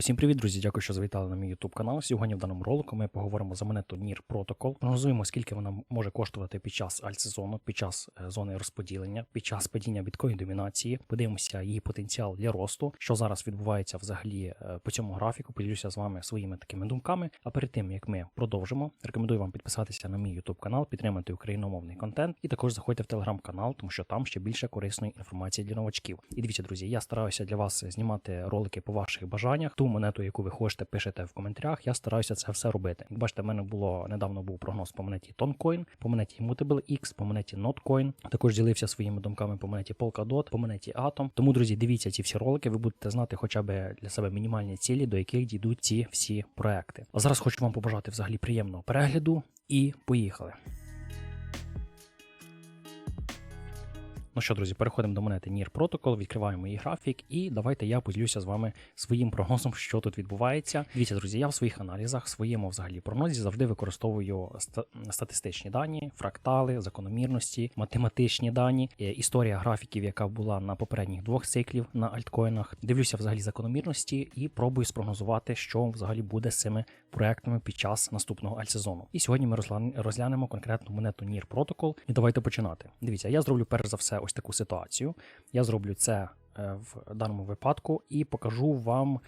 Усім привіт, друзі! Дякую, що завітали на мій YouTube канал. Сьогодні в даному ролику ми поговоримо за монету NIR Protocol. Прогнозуємо, скільки вона може коштувати під час альтсезону, під час е, зони розподілення, під час падіння біткоін домінації. Подивимося її потенціал для росту, що зараз відбувається взагалі е, по цьому графіку. Поділюся з вами своїми такими думками. А перед тим як ми продовжимо, рекомендую вам підписатися на мій YouTube канал, підтримати україномовний контент і також заходьте в телеграм-канал, тому що там ще більше корисної інформації для новачків. І дивіться, друзі, я стараюся для вас знімати ролики по ваших бажаннях. Ту монету, яку ви хочете, пишете в коментарях. Я стараюся це все робити. Як бачите, в мене було недавно був прогноз по монеті Toncoin, по монеті Mutable X, по монеті Notcoin. Також ділився своїми думками по монеті Polkadot, по монеті Atom. Тому, друзі, дивіться ці всі ролики. Ви будете знати хоча б для себе мінімальні цілі, до яких дійдуть ці всі проекти. А зараз хочу вам побажати взагалі приємного перегляду і поїхали. Ну що, друзі, переходимо до монети NIR Protocol, відкриваємо її графік, і давайте я поділюся з вами своїм прогнозом, що тут відбувається. Дивіться, друзі, я в своїх аналізах, своєму взагалі прогнозі завжди використовую ста- статистичні дані, фрактали, закономірності, математичні дані, е, історія графіків, яка була на попередніх двох циклів на альткоїнах. Дивлюся взагалі закономірності і пробую спрогнозувати, що взагалі буде з цими проектами під час наступного альсезону. І сьогодні ми розглянемо конкретну монету NIR Protocol. І давайте починати. Дивіться, я зроблю перш за все ось таку ситуацію. Я зроблю це е, в даному випадку і покажу вам.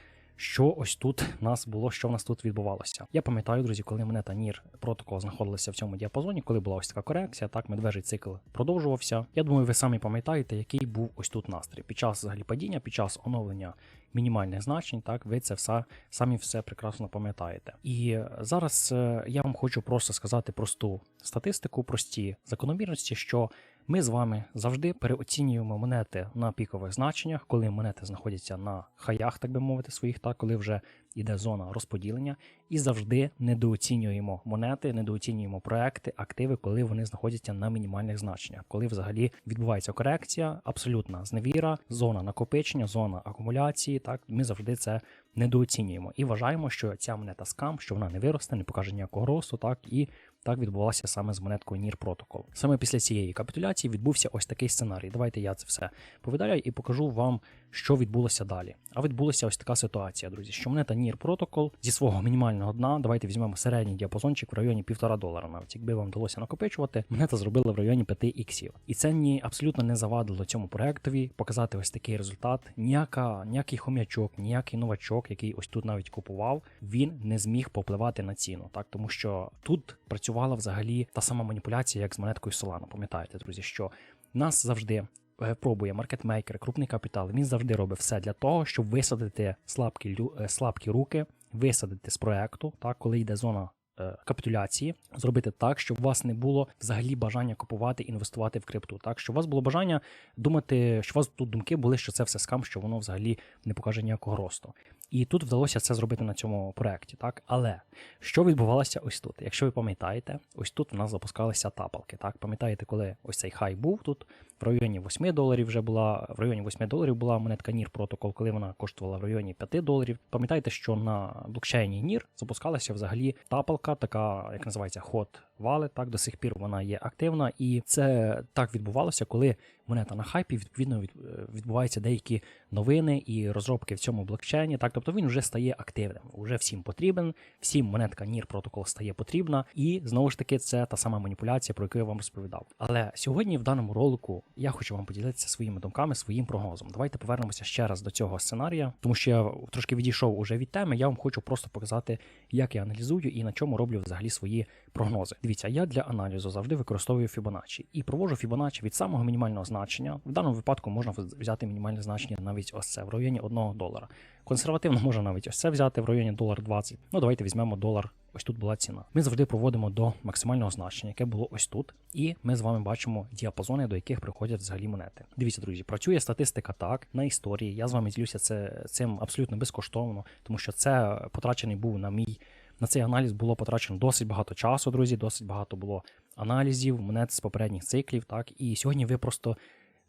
Що ось тут нас було, що в нас тут відбувалося. Я пам'ятаю, друзі, коли монета NIR Protocol знаходилася в цьому діапазоні, коли була ось така корекція, так медвежий цикл продовжувався. Я думаю, ви самі пам'ятаєте, який був ось тут настрій. Під час взагалі падіння, під час оновлення мінімальних значень, так ви це все самі все прекрасно пам'ятаєте. І зараз е, я вам хочу просто сказати просту статистику, прості закономірності, що ми з вами завжди переоцінюємо монети на пікових значеннях, коли монети знаходяться на хаях, так би мовити, своїх, так коли вже йде зона розподілення, і завжди недооцінюємо монети, недооцінюємо проекти, активи, коли вони знаходяться на мінімальних значеннях, коли взагалі відбувається корекція, абсолютна зневіра, зона накопичення, зона акумуляції. Так ми завжди це недооцінюємо і вважаємо, що ця монета скам, що вона не виросте, не покаже ніякого росту, так і так відбувалося саме з монеткою NIR Protocol. Саме після цієї капітуляції відбувся ось такий сценарій. Давайте я це все повідаю і покажу вам, що відбулося далі. А відбулася ось така ситуація, друзі, що монета NIR Protocol зі свого мінімального дна, давайте візьмемо середній діапазончик в районі 1,5 долара. Навіть якби вам вдалося накопичувати, монета зробила в районі 5 іксів. І це ні абсолютно не завадило цьому проектові показати ось такий результат. Ніяка, ніякий хом'ячок, ніякий новачок, який ось тут навіть купував, він не зміг попливати на ціну, так тому що тут працювала взагалі та сама маніпуляція, як з монеткою Solana. Пам'ятаєте, друзі, що нас завжди е, пробує маркетмейкер, крупний капітал. Він завжди робить все для того, щоб висадити слабкі е, слабкі руки, висадити з проекту, так коли йде зона. Е, Капітуляції зробити так, щоб у вас не було взагалі бажання купувати, інвестувати в крипту. Так, щоб у вас було бажання думати, що у вас тут думки були, що це все скам, що воно взагалі не покаже ніякого росту. І тут вдалося це зробити на цьому проекті. Так, але що відбувалося ось тут? Якщо ви пам'ятаєте, ось тут в нас запускалися тапалки. Так, пам'ятаєте, коли ось цей хай був тут в районі 8 доларів вже була в районі 8 доларів була монетка NIR Protocol, коли вона коштувала в районі 5 доларів. Пам'ятаєте, що на блокчейні NIR запускалася взагалі тапалка, така як називається Hot Wallet, Так до сих пір вона є активна, і це так відбувалося, коли монета на хайпі відповідно від- відбуваються деякі новини і розробки в цьому блокчейні. Так, тобто він вже стає активним, вже всім потрібен, всім монетка NIR Protocol стає потрібна, і знову ж таки це та сама маніпуляція, про яку я вам розповідав. Але сьогодні в даному ролику я хочу вам поділитися своїми думками, своїм прогнозом. Давайте повернемося ще раз до цього сценарія, тому що я трошки відійшов уже від теми. Я вам хочу просто показати, як я аналізую і на чому роблю взагалі свої прогнози. Дивіться, я для аналізу завжди використовую Fibonacci і провожу Fibonacci від самого мінімального значення. В даному випадку можна взяти мінімальне значення навіть ось це в районі 1 долара. Консервативно можна навіть ось це взяти в районі долар 20. Ну давайте візьмемо долар. Ось тут була ціна. Ми завжди проводимо до максимального значення, яке було ось тут, і ми з вами бачимо діапазони, до яких приходять взагалі монети. Дивіться, друзі, працює статистика так на історії. Я з вами ділюся це цим абсолютно безкоштовно, тому що це потрачений був на мій на цей аналіз було потрачено досить багато часу, друзі, досить багато було аналізів, монет з попередніх циклів. Так, і сьогодні ви просто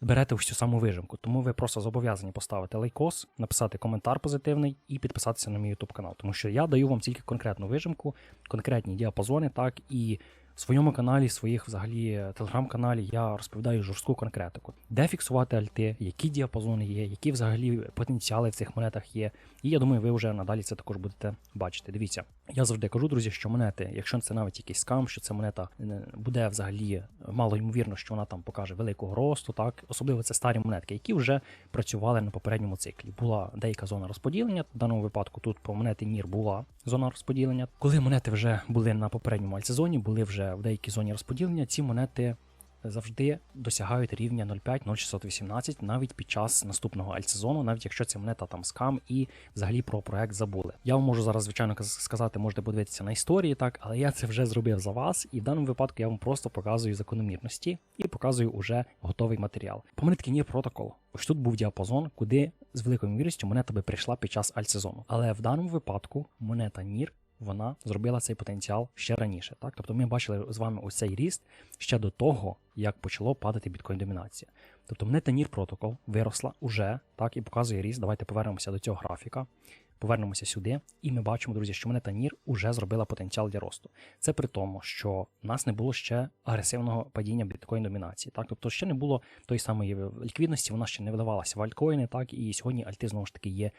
берете всю саму вижимку. Тому ви просто зобов'язані поставити лайкос, написати коментар позитивний і підписатися на мій YouTube канал. Тому що я даю вам тільки конкретну вижимку, конкретні діапазони, так і В своєму каналі, своїх взагалі телеграм-каналі я розповідаю жорстку конкретику, де фіксувати альти, які діапазони є, які взагалі потенціали в цих монетах є. І я думаю, ви вже надалі це також будете бачити. Дивіться, я завжди кажу, друзі, що монети, якщо це навіть якийсь скам, що ця монета е, буде взагалі мало ймовірно, що вона там покаже великого росту, так особливо це старі монетки, які вже працювали на попередньому циклі. Була деяка зона розподілення. В даному випадку тут по монети Нір була зона розподілення. Коли монети вже були на попередньому альтсезоні, були вже в деякій зоні розподілення, ці монети завжди досягають рівня 0,5-0,618 навіть під час наступного альтсезону, навіть якщо ця монета там скам і взагалі про проект забули. Я вам можу зараз, звичайно, сказати, можете подивитися на історії, так, але я це вже зробив за вас, і в даному випадку я вам просто показую закономірності і показую уже готовий матеріал. По монетки Нір протокол. Ось тут був діапазон, куди з великою ймовірністю монета би прийшла під час альтсезону. Але в даному випадку монета Нір вона зробила цей потенціал ще раніше. Так? Тобто ми бачили з вами ось цей ріст ще до того, як почало падати біткоін домінація. Тобто монета NIR протокол виросла уже так і показує ріст. Давайте повернемося до цього графіка. Повернемося сюди, і ми бачимо, друзі, що монета NIR уже зробила потенціал для росту. Це при тому, що в нас не було ще агресивного падіння біткоін домінації. Так, тобто ще не було тої самої ліквідності, вона ще не виливалася в альткоїни, так і сьогодні альти знову ж таки є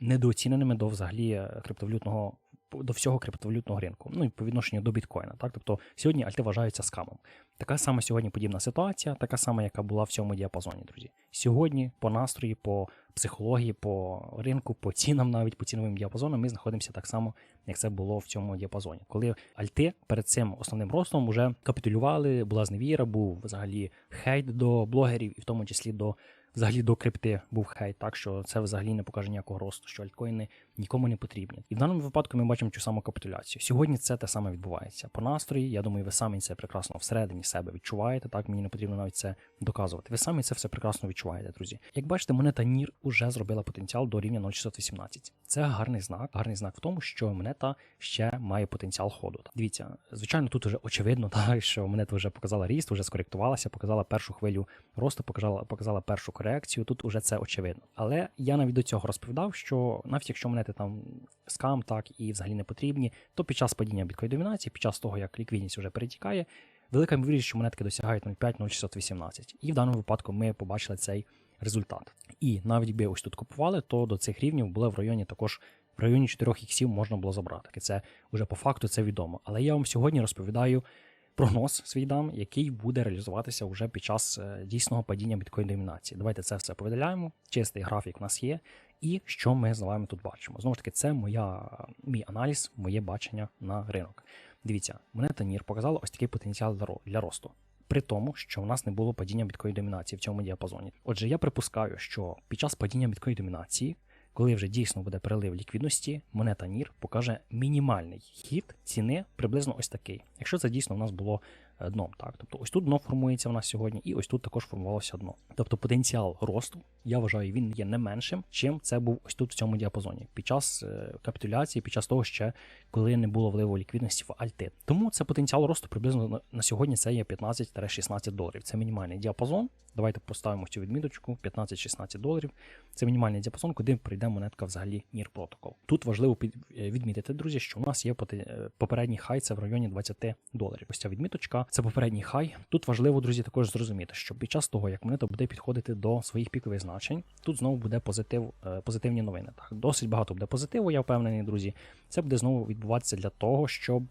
недооціненими до взагалі е, криптовалютного до всього криптовалютного ринку, ну і по відношенню до біткоїна. Так, тобто сьогодні альти вважаються скамом. Така сама сьогодні подібна ситуація, така сама, яка була в цьому діапазоні, друзі. Сьогодні по настрої, по психології, по ринку, по цінам, навіть по ціновим діапазонам, ми знаходимося так само, як це було в цьому діапазоні. Коли альти перед цим основним ростом вже капітулювали, була зневіра, був взагалі хейт до блогерів, і в тому числі до взагалі до крипти був хейт, так що це взагалі не покаже ніякого росту, що альткоїни нікому не потрібні. І в даному випадку ми бачимо цю саму капітуляцію. Сьогодні це те саме відбувається. По настрої, я думаю, ви самі це прекрасно всередині себе відчуваєте. Так мені не потрібно навіть це доказувати. Ви самі це все прекрасно відчуваєте, друзі. Як бачите, монета NIR уже зробила потенціал до рівня 0,618. Це гарний знак. Гарний знак в тому, що монета ще має потенціал ходу. Дивіться, звичайно, тут вже очевидно, так що монета вже показала ріст, вже скоректувалася, показала першу хвилю росту, показала, показала першу корекцію. Тут уже це очевидно. Але я навіть до цього розповідав, що навіть якщо монети там скам, так і взагалі не потрібні, то під час падіння біткоін домінації, під час того, як ліквідність вже перетікає, велика ймовірність, що монетки досягають 0,5-0,618. І в даному випадку ми побачили цей результат. І навіть якби ось тут купували, то до цих рівнів було в районі також. В районі 4 іксів можна було забрати. Це вже по факту це відомо. Але я вам сьогодні розповідаю прогноз свій дам, який буде реалізуватися вже під час е, дійсного падіння біткоін домінації. Давайте це все повидаляємо. Чистий графік у нас є. І що ми з вами тут бачимо? Знову ж таки, це моя, мій аналіз, моє бачення на ринок. Дивіться, монета NIR показала ось такий потенціал для росту. При тому, що у нас не було падіння біткоін домінації в цьому діапазоні. Отже, я припускаю, що під час падіння біткоін домінації, коли вже дійсно буде перелив ліквідності, монета NIR покаже мінімальний хід ціни приблизно ось такий. Якщо це дійсно у нас було е, дном, так тобто ось тут дно формується в нас сьогодні, і ось тут також формувалося дно. Тобто потенціал росту, я вважаю, він є не меншим, чим це був ось тут в цьому діапазоні. Під час е, капітуляції, під час того ще коли не було вливу ліквідності в альти. Тому це потенціал росту приблизно на сьогодні це є 15-16 доларів. Це мінімальний діапазон. Давайте поставимо цю відміточку 15-16 доларів. Це мінімальний діапазон, куди прийде монетка взагалі NIR протокол. Тут важливо е, відмітити, друзі, що у нас є е, попередній хай, це в районі 20 доларів. Ось ця відміточка, це попередній хай. Тут важливо, друзі, також зрозуміти, що під час того, як монета буде підходити до своїх пікових значень, тут знову буде позитив, е, позитивні новини. Так, досить багато буде позитиву, я впевнений, друзі. Це буде знову відбуватися для того, щоб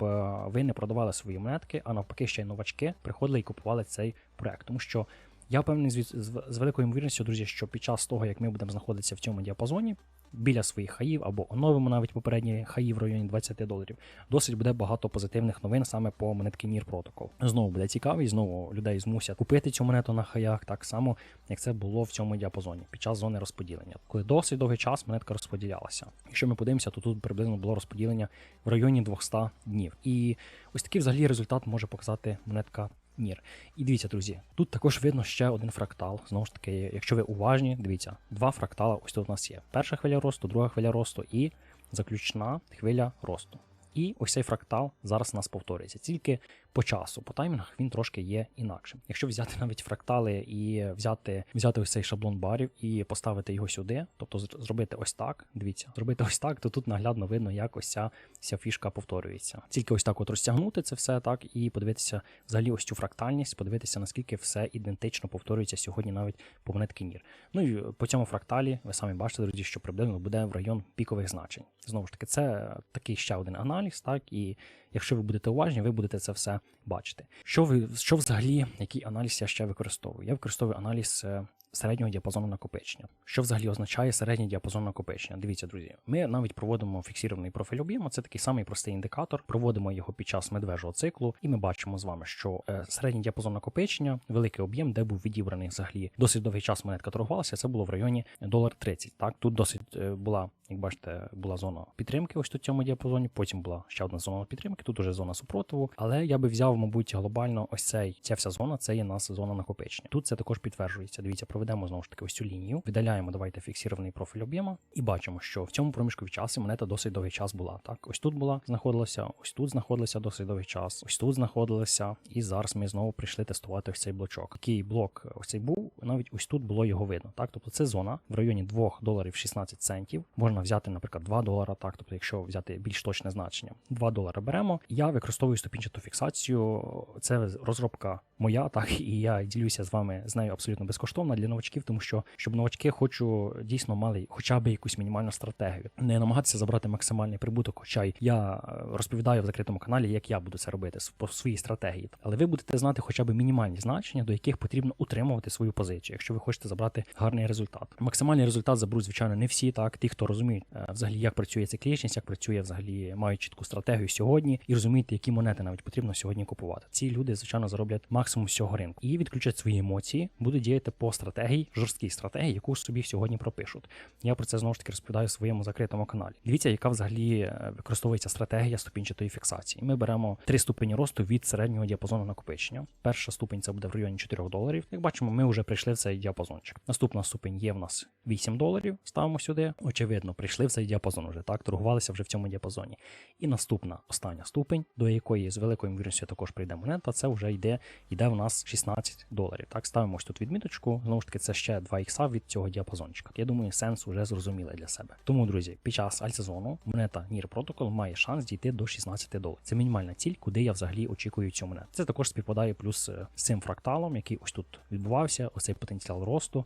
ви не продавали свої монетки, а навпаки, ще й новачки приходили і купували цей проект. Тому що я впевнений з, з, з великою ймовірністю, друзі, що під час того, як ми будемо знаходитися в цьому діапазоні, біля своїх хаїв або оновимо навіть попередні хаї в районі 20 доларів, досить буде багато позитивних новин саме по монетки NIR Protocol. Знову буде цікавість, знову людей змусять купити цю монету на хаях, так само як це було в цьому діапазоні під час зони розподілення, коли досить довгий час монетка розподілялася. Якщо ми подивимося, то тут приблизно було розподілення в районі 200 днів. І ось такий взагалі результат може показати монетка NIR. І дивіться, друзі, тут також видно ще один фрактал. Знову ж таки, якщо ви уважні, дивіться, два фрактала ось тут у нас є. Перша хвиля росту, друга хвиля росту і заключна хвиля росту. І ось цей фрактал зараз у нас повторюється. Тільки по часу, по таймінгах він трошки є інакшим. Якщо взяти навіть фрактали і взяти, взяти ось цей шаблон барів і поставити його сюди, тобто зробити ось так, дивіться, зробити ось так, то тут наглядно видно, як ось ця, ця фішка повторюється. Тільки ось так от розтягнути це все так і подивитися взагалі ось цю фрактальність, подивитися, наскільки все ідентично повторюється сьогодні навіть по монетки NIR. Ну і по цьому фракталі ви самі бачите, друзі, що приблизно буде в район пікових значень. Знову ж таки, це такий ще один аналіз, так і якщо ви будете уважні, ви будете це все бачити. Що ви що взагалі, який аналіз я ще використовую? Я використовую аналіз. е, Середнього діапазону накопичення. Що взагалі означає середній діапазон накопичення? Дивіться, друзі, ми навіть проводимо фіксований профіль об'єму. Це такий самий простий індикатор. Проводимо його під час медвежого циклу, і ми бачимо з вами, що е, середній діапазон накопичення, великий об'єм, де був відібраний взагалі досить довгий час монетка торгувалася. Це було в районі долар 30. Так, тут досить е, була, як бачите, була зона підтримки. Ось тут цьому діапазоні. Потім була ще одна зона підтримки. Тут уже зона супротиву. Але я би взяв, мабуть, глобально ось цей ця вся зона. Це є у нас зона накопичення. Тут це також підтверджується. Дивіться, проведемо знову ж таки ось цю лінію. Видаляємо, давайте фіксований профіль об'єма, і бачимо, що в цьому проміжку часу монета досить довгий час була. Так, ось тут була знаходилася, ось тут знаходилася досить довгий час, ось тут знаходилася, і зараз ми знову прийшли тестувати ось цей блочок. Який блок ось цей був, навіть ось тут було його видно. Так, тобто це зона в районі 2 доларів 16 центів. Можна взяти, наприклад, 2 долара. Так, тобто, якщо взяти більш точне значення, 2 долари беремо. Я використовую ступінчату фіксацію. Це розробка моя, так і я ділюся з вами з нею абсолютно безкоштовно для новачків, тому що щоб новачки хочу дійсно мали хоча б якусь мінімальну стратегію, не намагатися забрати максимальний прибуток. Хоча й я е, розповідаю в закритому каналі, як я буду це робити по своїй стратегії. Але ви будете знати хоча б мінімальні значення, до яких потрібно утримувати свою позицію, якщо ви хочете забрати гарний результат. Максимальний результат заберуть, звичайно, не всі, так ті, хто розуміють е, взагалі, як працює циклічність, як працює взагалі, мають чітку стратегію сьогодні і розуміють, які монети навіть потрібно сьогодні купувати. Ці люди, звичайно, зароблять максимум з цього ринку і відключать свої емоції, будуть діяти по стратегії, жорсткій стратегії, яку собі сьогодні пропишуть. Я про це знову ж таки розповідаю в своєму закритому каналі. Дивіться, яка взагалі е, використовується стратегія ступінчатої фіксації. Ми беремо три ступені росту від середнього діапазону накопичення. Перша ступень це буде в районі 4 доларів. Як бачимо, ми вже прийшли в цей діапазончик. Наступна ступень є в нас 8 доларів. Ставимо сюди. Очевидно, прийшли в цей діапазон вже так, торгувалися вже в цьому діапазоні. І наступна остання ступень, до якої з великою ймовірністю також прийде монета, це вже йде, йде в нас 16 доларів. Так, ставимо ось тут відміточку. Знову ж таки, це ще 2 ікса від цього діапазончика. Я думаю, сенс уже зрозумілий для себе. Тому, друзі, під час альтсезону монета NIR Protocol має шанс дійти до 16 доларів. Це мінімальна ціль, куди я взагалі очікую цю монету. Це також співпадає плюс з цим фракталом, який ось тут відбувався, оцей потенціал росту.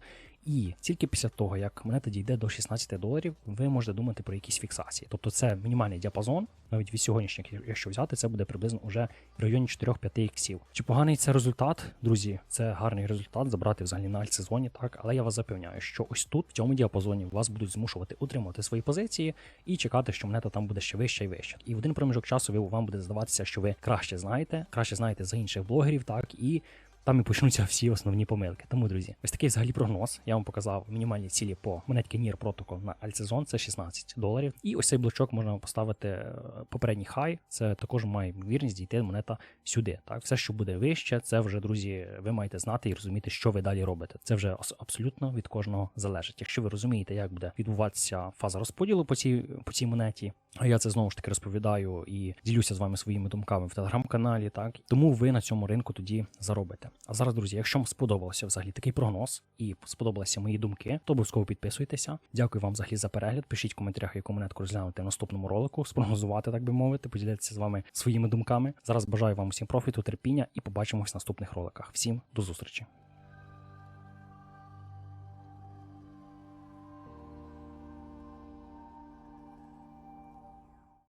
І тільки після того, як монета дійде до 16 доларів, ви можете думати про якісь фіксації. Тобто це мінімальний діапазон, навіть від сьогоднішніх, якщо взяти, це буде приблизно уже в районі 4-5 іксів. Чи поганий це результат, друзі? Це гарний результат забрати взагалі на альтсезоні, так, але я вас запевняю, що ось тут, в цьому діапазоні, вас будуть змушувати утримувати свої позиції і чекати, що монета там буде ще вища і вища. І в один проміжок часу ви вам буде здаватися, що ви краще знаєте, краще знаєте за інших блогерів, так і там і почнуться всі основні помилки. Тому, друзі, ось такий взагалі прогноз. Я вам показав мінімальні цілі по монетки NIR Protocol на альтсезон, це 16 доларів. І ось цей блочок можна поставити е, попередній хай. Це також має ймовірність дійти монета сюди. Так, все, що буде вище, це вже друзі, ви маєте знати і розуміти, що ви далі робите. Це вже абсолютно від кожного залежить. Якщо ви розумієте, як буде відбуватися фаза розподілу по цій по цій монеті, а я це знову ж таки розповідаю і ділюся з вами своїми думками в телеграм-каналі. Так тому ви на цьому ринку тоді заробите. А зараз, друзі, якщо вам сподобався взагалі такий прогноз і сподобалися мої думки, то обов'язково підписуйтеся. Дякую вам взагалі за перегляд. Пишіть в коментарях, яку монетку розглянути в наступному ролику, спрогнозувати, так би мовити, поділитися з вами своїми думками. Зараз бажаю вам усім профіту, терпіння і побачимось в наступних роликах. Всім до зустрічі.